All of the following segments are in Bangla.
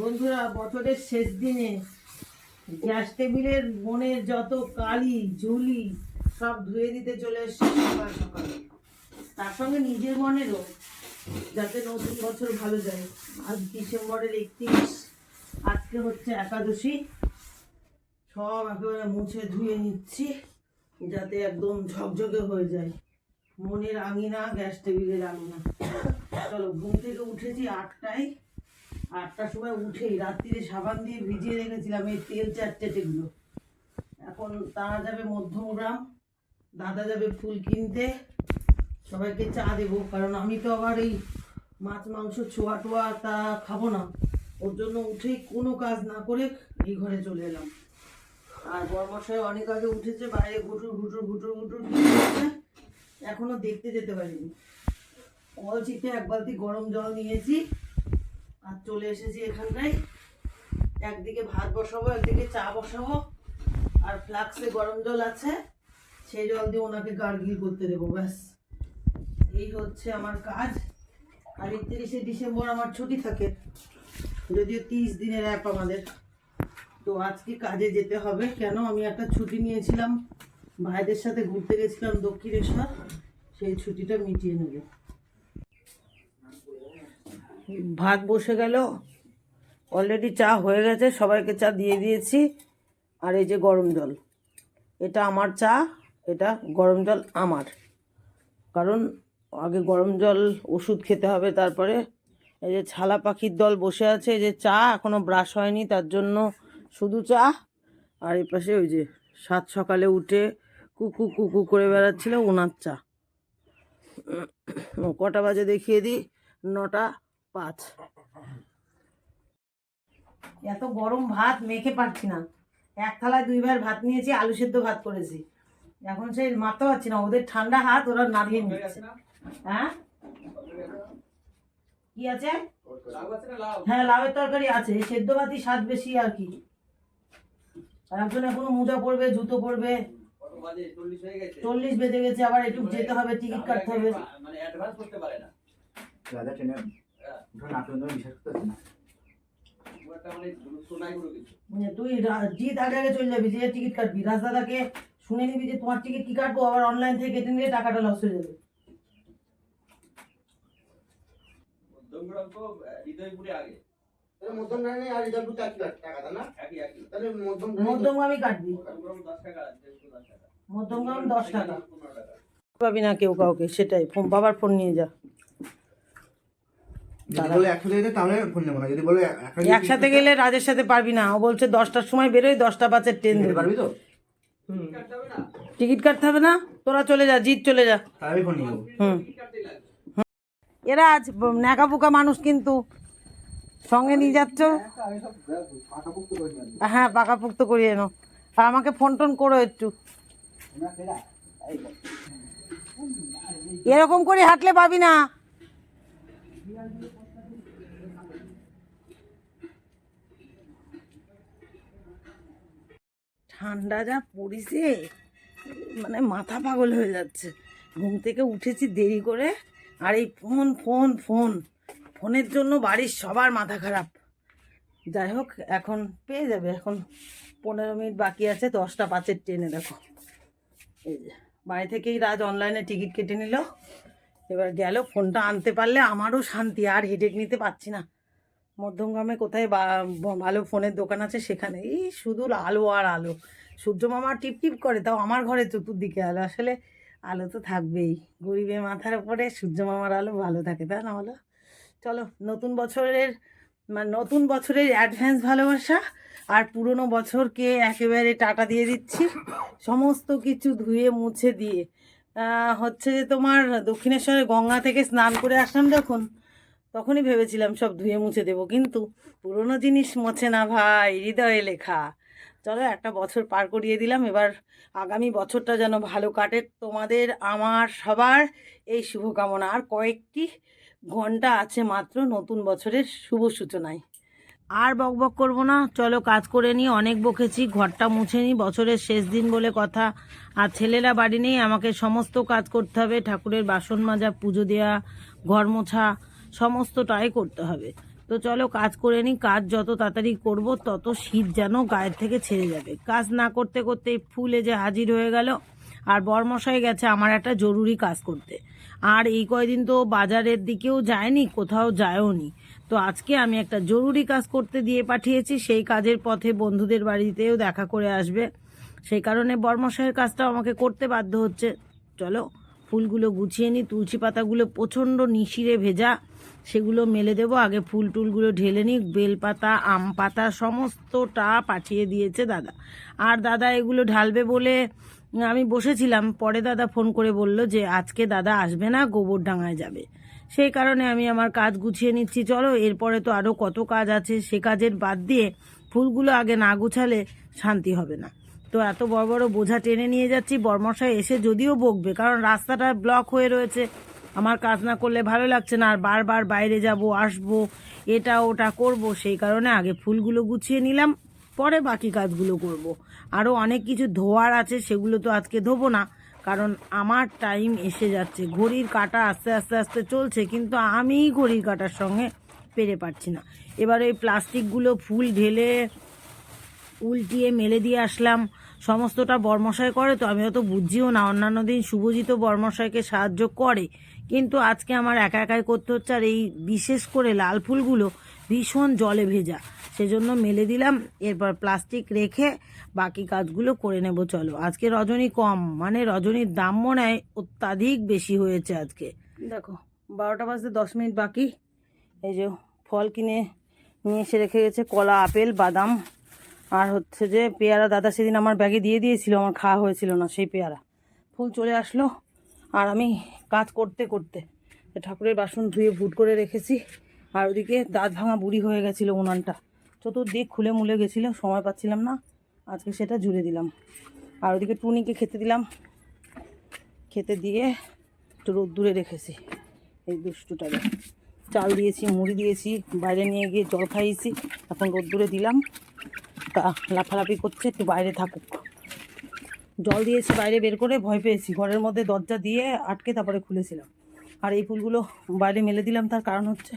বন্ধুরা, বছরের শেষ দিনে গ্যাস টেবিলের বনের যত কালি, ঝুলি সব ধুয়ে দিতে চলে এসছে সকাল সকাল। তার সঙ্গে নিজের মনেরও যাতে নতুন বছর ভালো যায়। আজ ডিসেম্বরের একত্রিশ, আজকে হচ্ছে একাদশী। সব একেবারে মুছে ধুয়ে নিচ্ছি, যাতে একদম ঝকঝকে হয়ে যায়। মনের আঙিনা, গ্যাস টেবিলের আঙিনা। চলো, ঘুম থেকে উঠেছি আটটায়। আটটার সময় উঠেই রাত্রিরে সাবান দিয়ে ভিজিয়ে রেখেছিলাম এই তেল চারটেটেগুলো এখন তারা যাবে মধ্যমগ্রাম, দাদা যাবে ফুল কিনতে, সবাইকে চা দেবো। কারণ আমি তো আবার এই মাছ, মাংস, ছোয়া টোয়া তা খাব না। ওর জন্য উঠেই কোনো কাজ না করে এই ঘরে চলে এলাম। আর বর্মশাই অনেক আগে উঠেছে, বাইরে ঘুটুর ঘুটুর ঘুটুর ঘুটুর এখনও দেখতে যেতে পারিনি। কল চিপে এক বালতি গরম জল নিয়েছি। আর চলে এসেছি এখানটায়। একদিকে ভাত বসাবো, একদিকে চা বসাবো। আর ফ্লাক্সে গরম জল আছে, সেই জল দিয়ে ওনাকে গার্গিল করতে দেবো, ব্যাস। এই হচ্ছে আমার কাজ। আর একত্রিশে ডিসেম্বর আমার ছুটি থাকে, যদিও তিরিশ দিনের অ্যাপ আমাদের। তো আজকে কাজে যেতে হবে। কেন? আমি একটা ছুটি নিয়েছিলাম, ভাইদের সাথে ঘুরতে গেছিলাম দক্ষিণেশ্বর, সেই ছুটিটা মিটিয়ে নেব। ভাত বসে গেল। অলরেডি চা হয়ে গেছে, সবাইকে চা দিয়ে দিয়েছি। আর এই যে গরম জল, এটা আমার চা, এটা গরম জল আমার। কারণ আগে গরম জল ওষুধ খেতে হবে, তারপরে এই যে ছালা পাখির দল বসে আছে, এই যে চা এখনও ব্রাশ হয়নি, তার জন্য শুধু চা। আর এই পাশে ওই যে সাত সকালে উঠে কুকু কুকু করে বেড়াচ্ছিল ওনার চা। কটা বাজে দেখিয়ে দিই, নটা। পাঁচ। এত গরম ভাত মেখে পারছি না। এক থালায় দুইবার ভাত নিয়েছি আলু সেদ্ধ ভাত করেছি। এখন সেই মারতে পারছি না ওদের ঠান্ডা হাত ওরা নাড়িয়ে নিচ্ছে। হ্যাঁ? কি আছে? হ্যাঁ লাউয়ের তরকারি আছে সেদ্ধ ভাতই স্বাদ বেশি আর কি। আর একজন এখনও মোজা পড়বে জুতো পড়বে। চল্লিশ বেজে গেছে আবার একটু যেতে হবে টিকিট কাটতে হবে। মানে অ্যাডভান্স করতে পারে না। মানে মানে তুই রা- আগে আগে চলে যাবি যে টিকিট কাটবি। রাজদাদাকে শুনে নিবি যে তোমার টিকিট কি কাটবো আবার অনলাইন থেকে কেটে নিলে টাকাটা লস হয়ে যাবে। মধ্যমগ্রাম দশ টাকা পাবি না কেউ কাউকে সেটাই। বাবার ফোন নিয়ে যা। একসাথে গেলে রাজের সাথে পারবি না। ও বলছে দশটার সময় বেরোয় দশটা পাঁচের ট্রেন যেতে পারবি তো? টিকিট কাটতে হবে না? তোরা চলে যা জিৎ চলে যা। হুম। এরা আজ ন্যাকা পোকা মানুষ কিন্তু। সঙ্গে নিয়ে যাচ্ছ। হ্যাঁ পাকাপুক্ত করিয়ে এনো আর আমাকে ফোন টোন করো একটু। এরকম করে হাঁটলে পাবি না। ঠান্ডা যা পড়িছে মানে মাথা পাগল হয়ে যাচ্ছে। ঘুম থেকে উঠেছি দেরি করে, আর এই ফোন ফোন ফোন, ফোনের জন্য বাড়ির সবার মাথা খারাপ। যাই হোক, এখন পেয়ে যাবে, এখন পনেরো মিনিট বাকি আছে, দশটা পাঁচের ট্রেনে, দেখো। এই যে, বাড়ি থেকেই রাজ অনলাইনে টিকিট কেটে নিল। এবার গেল, ফোনটা আনতে পারলে আমারও শান্তি, আর হেডেক নিতে পারছি না। মধ্যমগ্রামে কোথায় ভালো ফোনের দোকান আছে সেখানে। এই শুধু আলো আর আলো। সূর্য মামা টিপ টিপ করে, তাও আমার ঘরে চতুর্দিকে আলো। আসলে আলো তো থাকবেই। গরিবের মাথার উপরে সূর্য মামার আলো ভালো থাকে, তাই না বলো? চলো, নতুন বছরের মানে নতুন বছরের অ্যাডভান্স ভালোবাসা আর পুরনো বছরকে একেবারে টাটা দিয়ে দিচ্ছি। সমস্ত কিছু ধুয়ে, মুছে দিয়ে। হচ্ছে যে তোমার দক্ষিণেশ্বরে গঙ্গা থেকে স্নান করে আসলাম যখন তখনই ভেবেছিলাম সব ধুয়ে মুছে দেবো, কিন্তু পুরনো জিনিস মোছে না ভাই, হৃদয়ে লেখা। চলো একটা বছর পার করিয়ে দিলাম, এবার আগামী বছরটা যেন ভালো কাটে। তোমাদের, আমার, সবার এই শুভকামনা। আর কয়েকটি ঘণ্টা আছে মাত্র নতুন বছরের শুভ সূচনায়। আর বকবক করব না, চলো কাজ করে নিই, অনেক বকেছি, ঘরটা মুছে নিই, বছরের শেষ দিন বলে কথা। আর ছেলেরা বাড়ি নেই, আমাকে সমস্ত কাজ করতে হবে, ঠাকুরের বাসন মাজা, পুজো দেওয়া ঘর মোছা। সমস্তটাই করতে হবে। তো চলো কাজ করে নিই, কাজ যত তাড়াতাড়ি করব তত শীত যেন গায়ের থেকে ছেড়ে যাবে। কাজ না করতে করতে ফুলে যে হাজির হয়ে গেল, আর বরমশাই গেছে আমার একটা জরুরি কাজ করতে। আর এই কয়দিন তো বাজারের দিকেও যায়নি, কোথাও যায়ও নি। তো আজকে আমি একটা জরুরি কাজ করতে দিয়ে পাঠিয়েছি, সেই কাজের পথে বন্ধুদের বাড়িতেও দেখা করে আসবে। সেই কারণে বর্মশাইয়ের কাজটা আমাকে করতে বাধ্য হচ্ছে। চলো ফুলগুলো গুছিয়ে নিই, তুলসী পাতাগুলো প্রচণ্ড নিশিরে ভেজা সেগুলো মেলে দেবো। আগে ফুল টুলগুলো ঢেলে নিই বেলপাতা, আম পাতা, সমস্তটা পাঠিয়ে দিয়েছে দাদা। আর দাদা এগুলো ঢালবে বলে আমি বসেছিলাম, পরে দাদা ফোন করে বলল যে আজকে দাদা আসবে না গোবরডাঙ্গায় যাবে। সেই কারণে আমি আমার কাজ গুছিয়ে নিচ্ছি। চলো, এরপরে তো আরও কত কাজ আছে, সে কাজের বাদ দিয়ে ফুলগুলো আগে না গুছালে শান্তি হবে না। তো এত বড় বড় বোঝা টেনে নিয়ে যাচ্ছি, বর্মশাই এসে যদিও বকবে, কারণ রাস্তাটা ব্লক হয়ে রয়েছে। আমার কাজ না করলে ভালো লাগছে না, আর বারবার বাইরে যাব, আসব, এটা ওটা করব, সেই কারণে আগে ফুলগুলো গুছিয়ে নিলাম, পরে বাকি কাজগুলো করব। আরও অনেক কিছু ধোয়ার আছে, সেগুলো তো আজকে ধোবো না, কারণ আমার টাইম এসে যাচ্ছে। ঘড়ির কাটা আস্তে আস্তে আস্তে চলছে, কিন্তু আমি ঘড়ির কাটার সঙ্গে পেরে পারছি না। এবার এই প্লাস্টিকগুলো ফুল ঢেলে উল্টিয়ে মেলে দিয়ে আসলাম। সমস্তটা বর্মশাই করে, তো আমি অত বুঝিও না, অন্যান্য দিন শুভজিৎ বর্মশাইকে সাহায্য করে। কিন্তু আজকে আমার একা একাই করতে হচ্ছে আর এই বিশেষ করে লাল ফুলগুলো ভীষণ জলে ভেজা। সেজন্য মেলে দিলাম, এরপর প্লাস্টিক রেখে বাকি কাজগুলো করে নেব, চলো। আজকে রজনী কম মানে রজনীর দাম মনে হয় অত্যাধিক বেশি হয়েছে আজকে। দেখো, বারোটা বাজতে দশ মিনিট বাকি। এই যে ফল কিনে নিয়ে এসে রেখে গেছে, কলা, আপেল, বাদাম। আর হচ্ছে যে পেয়ারা, দাদা সেদিন আমার ব্যাগে দিয়ে দিয়েছিল, আমার খাওয়া হয়েছিল না, সেই পেয়ারা। ফুল চলে আসলো। আর আমি কাজ করতে করতে ঠাকুরের বাসন ধুয়ে ভুট করে রেখেছি, আর ওদিকে দাঁত ভাঙা বুড়ি হয়ে গেছিল উনানটা। চতুর্দিক খুলে মুলে গেছিল, সময় পাচ্ছিলাম না, আজকে সেটা জুড়ে দিলাম। আর ওদিকে টুনিকে খেতে দিলাম। খেতে দিয়ে একটু রোদ্দুরে রেখেছি, এই দুষ্টুটাকে। চাল দিয়েছি, মুড়ি দিয়েছি, বাইরে নিয়ে গিয়ে জল খাইয়েছি, এখন রোদ্দুরে দিলাম। তা লাফালাফি করছে, একটু বাইরে থাকুক। জল দিয়েছি বাইরে বের করে, ভয় পেয়েছি। ঘরের মধ্যে দরজা দিয়ে আটকে তারপরে খুলেছিলাম। আর এই ফুলগুলো বাইরে মেলে দিলাম, তার কারণ হচ্ছে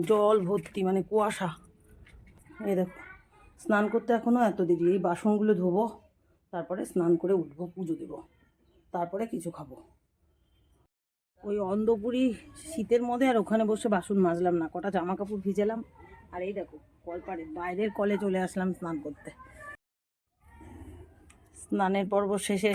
জল ভর্তি মানে কুয়াশা। এই দেখো, স্নান করতে এখনও এত দেরি। এই বাসনগুলো ধোবো, তারপরে স্নান করে উঠবো, পুজো দেবো। তারপরে কিছু খাব। ওই অন্ধপুরি শীতের মধ্যে আর ওখানে বসে বাসন মাজলাম না। কটা জামা কাপড় ভিজালাম। আর এই দেখো, কলপাড়ে, বাইরের কলে চলে আসলাম স্নান করতে। স্নানের পর্ব শেষে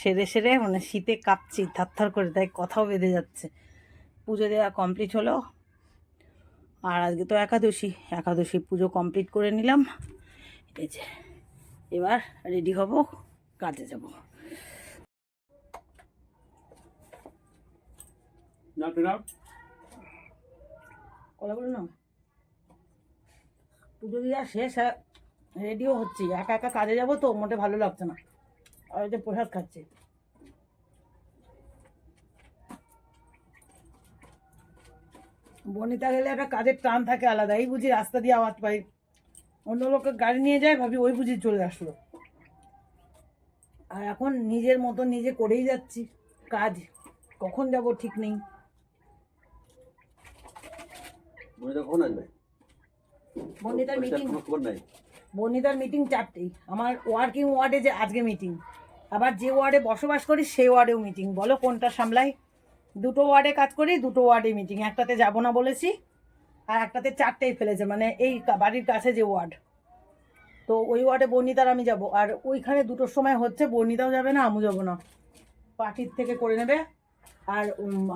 সেরে সেরে মানে শীতে কাঁপছি থারথার করে তাই কথাও বেঁধে যাচ্ছে। পুজো দেওয়া কমপ্লিট হলো। আর আজকে তো একাদশী একাদশী পুজো কমপ্লিট করে নিলাম। এই যে এবার রেডি হব কাজে যাব। কলা পুজো দেওয়া শেষ রেডিও হচ্ছি। একা একা কাজে যাব তো মোটে ভালো লাগছে না। আর যে প্রসাদ খাচ্ছে। বনিতা গেলে একটা কাজের টান থাকে আলাদা। এই বুঝি রাস্তা দিয়ে আওয়াজ পাই। অন্য লোকের গাড়ি নিয়ে যায় ভাবি ওই বুঝি চলে আসলো। আর এখন নিজের মতো নিজে করেই যাচ্ছি। কাজ কখন যাব ঠিক নেই। কখন আসবে? বনিতার মিটিং বনিতার মিটিং চারটেই। আমার ওয়ার্কিং ওয়ার্ডে যে আজকে মিটিং আবার যে ওয়ার্ডে বসবাস করি সেই ওয়ার্ডেও মিটিং বলো কোনটা সামলাই? দুটো ওয়ার্ডে কাজ করি দুটো ওয়ার্ডে মিটিং একটাতে যাব না বলেছি আর একটাতে চারটেই ফেলেছে মানে এই বাড়ির কাছে যে ওয়ার্ড। তো ওই ওয়ার্ডে বর্ণিতার আমি যাব আর ওইখানে দুটোর সময় হচ্ছে বর্ণিতাও যাবে না আমু যাব না। পার্টির থেকে করে নেবে। আর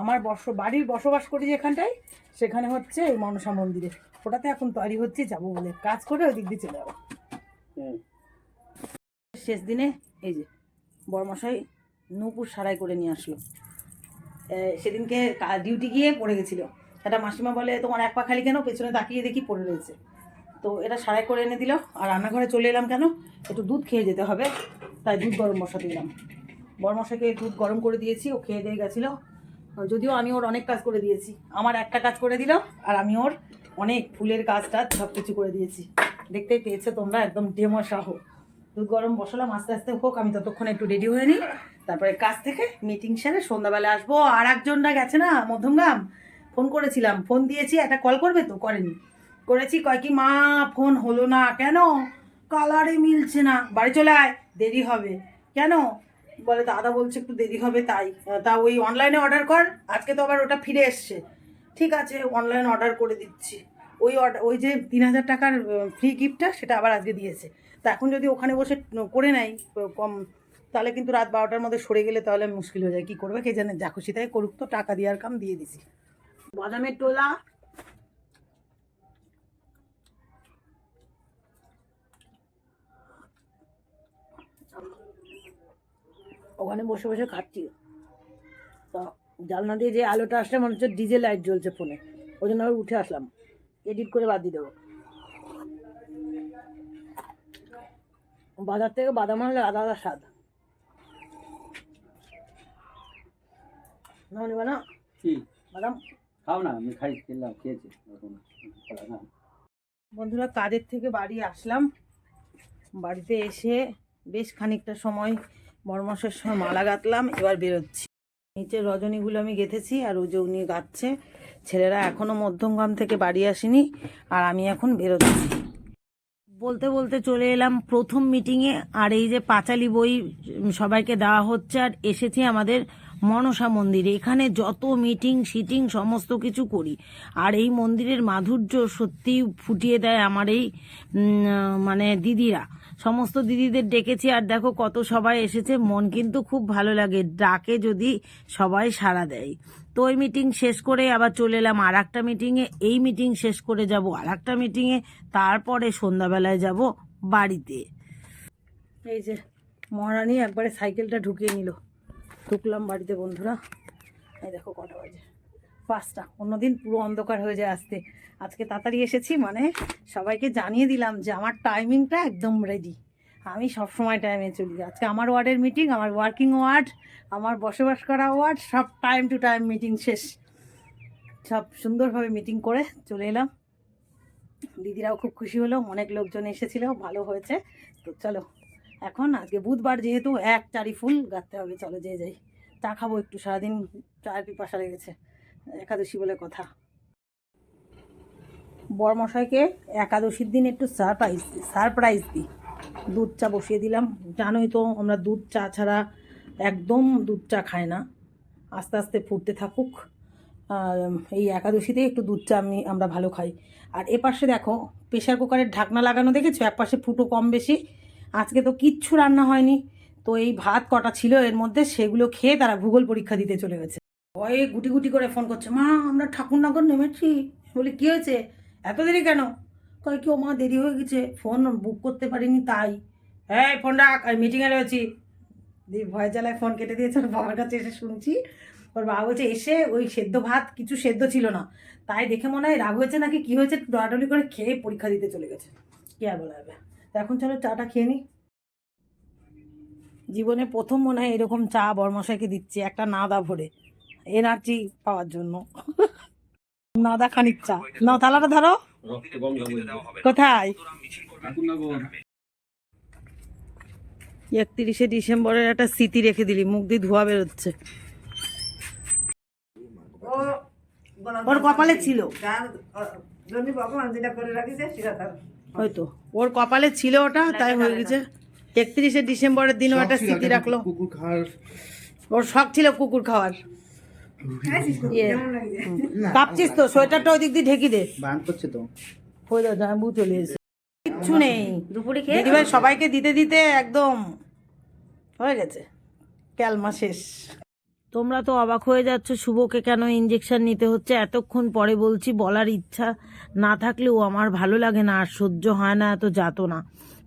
আমার বস বাড়ির বসবাস করি যেখানটায় সেখানে হচ্ছে এই মনসা মন্দিরে। ওটাতে এখন তৈরি হচ্ছে যাব বলে। কাজ করে ওই দিক দিয়ে চলে যাব। শেষ দিনে এই যে। বরমশাই নূপুর সারাই করে নিয়ে আসলো। সেদিনকে ডিউটি গিয়ে পড়ে গেছিল। একটা মাসিমা বলে, তোমার এক পা খালি কেন? পেছনে তাকিয়ে দেখি পড়ে রয়েছে। তো এটা সারাই করে এনে দিল। আর রান্নাঘরে চলে এলাম কেন? একটু দুধ খেয়ে যেতে হবে। তাই দুধ গরম বসাতে দিলাম। বরমশাইকে দুধ গরম করে দিয়েছি, ও খেয়ে দিয়ে গেছিল। যদিও আমি ওর অনেক কাজ করে দিয়েছি। আমার একটা কাজ করে দিল, আর আমি ওর অনেক ফুলের কাজ টাজ সব কিছু করে দিয়েছি। দেখতেই পেয়েছ তোমরা, একদম ডেমো সাহ দুধ গরম বসালাম, আস্তে আস্তে হোক, আমি ততক্ষণ একটু রেডি হয়ে নিই। তারপরে কাজ থেকে মিটিং সেরে সন্ধ্যাবেলা আসব। আর একজনটা গেছে না, মধ্যমগ্রাম? ফোন করেছিলাম, ফোন দিয়েছি, একটা কল করবে তো? করেনি। করেছি, কয় কি, মা, ফোন হলো না, কেন? কালারে মিলছে না। বাড়ি চলে আয়, দেরি হবে। কেন? বলে, দাদা বলছে একটু দেরি হবে, তাই। তা ওই অনলাইনে অর্ডার কর, আজকে তো আবার ওটা ফিরে এসছে। ঠিক আছে অনলাইন অর্ডার করে দিচ্ছি। ওই ওই যে তিন হাজার টাকার ফ্রি গিফটটা সেটা আবার আজকে দিয়েছে। তা এখন যদি ওখানে বসে করে নেয় কম, তাহলে কিন্তু রাত বারোটার মধ্যে সরে গেলে তাহলে মুশকিল হয়ে যায়। কী করবে কে জানে, যা খুশি তাই করুক তো, টাকা দেওয়ার কাম দিয়ে দিছি। বাদামের টোলা। ওখানে বসে বসে খাচ্ছি। তা জানলা দিয়ে যে আলোটা আসলে মনে হচ্ছে ডিজে লাইট জ্বলছে ফোনে। ওই জন্য আবার উঠে আসলাম। এডিট করে বাদ দিয়ে দেবো। বাজার থেকে বাদাম আনলে আলাদা স্বাদ। না নিবা না? কি? বাদাম? খাও না আমি খাই খেলাম খেয়েছি বন্ধুরা কাজের থেকে বাড়ি আসলাম। বাড়িতে এসে বেশ খানিকটা সময় বরমাসের সময় মালা গাঁথলাম এবার বেরোচ্ছি। নিচে রজনীগুলো আমি গেঁথেছি আর ওই যে উনি গাচ্ছে ছেলেরা এখনও মধ্যমগ্রাম থেকে বাড়ি আসেনি আর আমি এখন বেরোচ্ছি। বলতে বলতে চলে এলাম প্রথম মিটিংয়ে আর এই যে পাঁচালি বই সবাইকে দেওয়া হচ্ছে, আর এসেছি আমাদের মনসা মন্দিরে। এখানে যত মিটিং সিটিং সমস্ত কিছু করি। আর এই মন্দিরের মাধুর্য সত্যিই ফুটিয়ে দেয় আমার এই মানে দিদিরা। সমস্ত দিদিদের ডেকেছি, আর দেখো কত সবাই এসেছে। মন কিন্তু খুব ভালো লাগে, ডাকে যদি সবাই সাড়া দেয়। তো ওই মিটিং শেষ করে আবার চলে এলাম আর একটা মিটিংয়ে এই মিটিং শেষ করে যাব আর একটা মিটিংয়ে তারপরে সন্ধ্যাবেলায় যাব বাড়িতে। এই যে মহারানী একবারে সাইকেলটা ঢুকিয়ে নিল। ঢুকলাম বাড়িতে বন্ধুরা। এই দেখো কটা বাজে। পাঁচটা। অন্যদিন পুরো অন্ধকার হয়ে যায় আসতে। আজকে তাড়াতাড়ি এসেছি মানে সবাইকে জানিয়ে দিলাম যে আমার টাইমিংটা একদম রেডি আমি সব সময় টাইমে চলি। আজকে আমার ওয়ার্ডের মিটিং আমার ওয়ার্কিং ওয়ার্ড আমার বসবাস করা ওয়ার্ড সব টাইম টু টাইম মিটিং শেষ। সব সুন্দরভাবে মিটিং করে চলে এলাম। দিদিরাও খুব খুশি হলো, অনেক লোকজন এসেছিল, ভালো হয়েছে। তো চলো, এখন আজকে বুধবার যেহেতু এক চারি ফুল গাঁথতে হবে, চলো যে যাই। চা খাব একটু, সারাদিন চায়ের পিপাসা লেগেছে। একাদশী বলে কথা। বরমশাইকে একাদশীর দিন একটু সারপ্রাইজ দিই সারপ্রাইজ দিই। দুধ চা বসিয়ে দিলাম। জানোই তো, আমরা দুধ চা ছাড়া একদম দুধ চা খাই না। আস্তে আস্তে ফুটতে থাকুক। এই একাদশীতে একটু দুধ চা আমি, আমরা ভালো খাই। আর এ পাশে দেখো প্রেশার কুকারের ঢাকনা লাগানো দেখেছ? এক পাশে ফুটো কম বেশি। আজকে তো কিচ্ছু রান্না হয়নি। তো এই ভাত কটা ছিল এর মধ্যে, সেগুলো খেয়ে তারা ভূগোল পরীক্ষা দিতে চলে গেছে। ভয়ে গুটি গুটি করে ফোন করছে, মা, আমরা ঠাকুরনগর নেমেছি। বলি, কী হয়েছে? এত দেরি কেন? কয় কি, ও মা, দেরি হয়ে গেছে। ফোন বুক করতে পারিনি তাই। হ্যাঁ ফোন রাখ, আমি মিটিংয়ে রয়েছি। দিয়ে ভয় জ্বালায় ফোন কেটে দিয়েছে ওর বাবার কাছে এসে শুনছি। ওর বাবা বলছে, এসে ওই সেদ্ধ ভাত কিছু সেদ্ধ ছিল না। তাই দেখে মনে হয় রাগ হয়েছে নাকি, কি হয়েছে ডলাডলি করে খেয়ে পরীক্ষা দিতে চলে গেছে। কি আর বলা যাবে। এখন চলো চাটা খেয়ে নিই জীবনে প্রথম মনে হয় এরকম চা বরমশাইকে দিচ্ছি, একটা নাদা ভরে। এনার্জি পাওয়ার জন্য। নাদা খানিক চা। নাও, থালাটা ধরো। কোথায়? একত্রিশে ডিসেম্বরের একটা স্মৃতি রেখে দিলি মুখ দিয়ে ধোয়া বেরোচ্ছে। ওর কপালে ছিল। হয়তো। ওর কপালে ছিল ওটা তাই হয়ে গেছে। একত্রিশে ডিসেম্বরের দিনও একটা স্মৃতি রাখল। কুকুর খাওয়ার। ওর শখ ছিল কুকুর খাওয়ার। কাঁপছিস তো সোয়েটারটা ওই দিক দিয়ে ঢেকে দে। বান করছে তো। হয়ে যাও জাম্বু চলে এসে কিচ্ছু নেই। দিদিভাই সবাইকে দিতে দিতে একদম হয়ে গেছে। ক্যালমা শেষ। তোমরা তো অবাক হয়ে যাচ্ছ শুভকে কেন ইঞ্জেকশন নিতে হচ্ছে? এতক্ষণ পরে বলছি বলার ইচ্ছা না থাকলেও আমার ভালো লাগে না আর সহ্য হয় না এত যাতনা।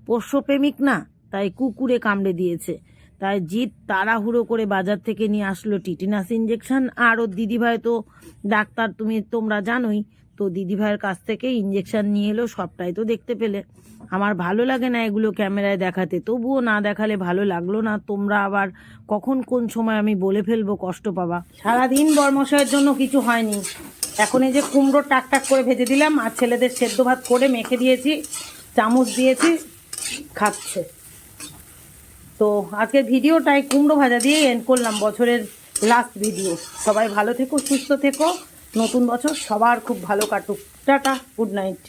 পোষ্যপ্রেমিক না তাই কুকুরে কামড়ে দিয়েছে। তাই জিৎ তাড়াহুড়ো করে বাজার থেকে নিয়ে আসলো টিটিনাস ইঞ্জেকশন আর ওর দিদিভাই তো ডাক্তার, তুমি তোমরা জানোই, তো দিদিভাইয়ের কাছ থেকে ইঞ্জেকশন নিয়ে এলো, সবটাই তো দেখতে পেলে। আমার ভালো লাগে না এগুলো ক্যামেরায় দেখাতে, তবুও না দেখালে ভালো লাগল না। তোমরা আবার কখন কোন সময় আমি বলে ফেলব কষ্ট পাবা। সারাদিন বর্মশয়ের জন্য কিছু হয়নি। এখন এই যে কুমড়ো টাক টাক করে ভেজে দিলাম, আর ছেলেদের সেদ্ধ ভাত করে মেখে দিয়েছি, চামচ দিয়েছি, খাচ্ছে। তো আজকের ভিডিওটাই কুমড়ো ভাজা দিয়ে এন্ড করলাম বছরের লাস্ট ভিডিও সবাই ভালো থেকো, সুস্থ থেকো। নতুন বছর সবার খুব ভালো কাটুক। Tata good night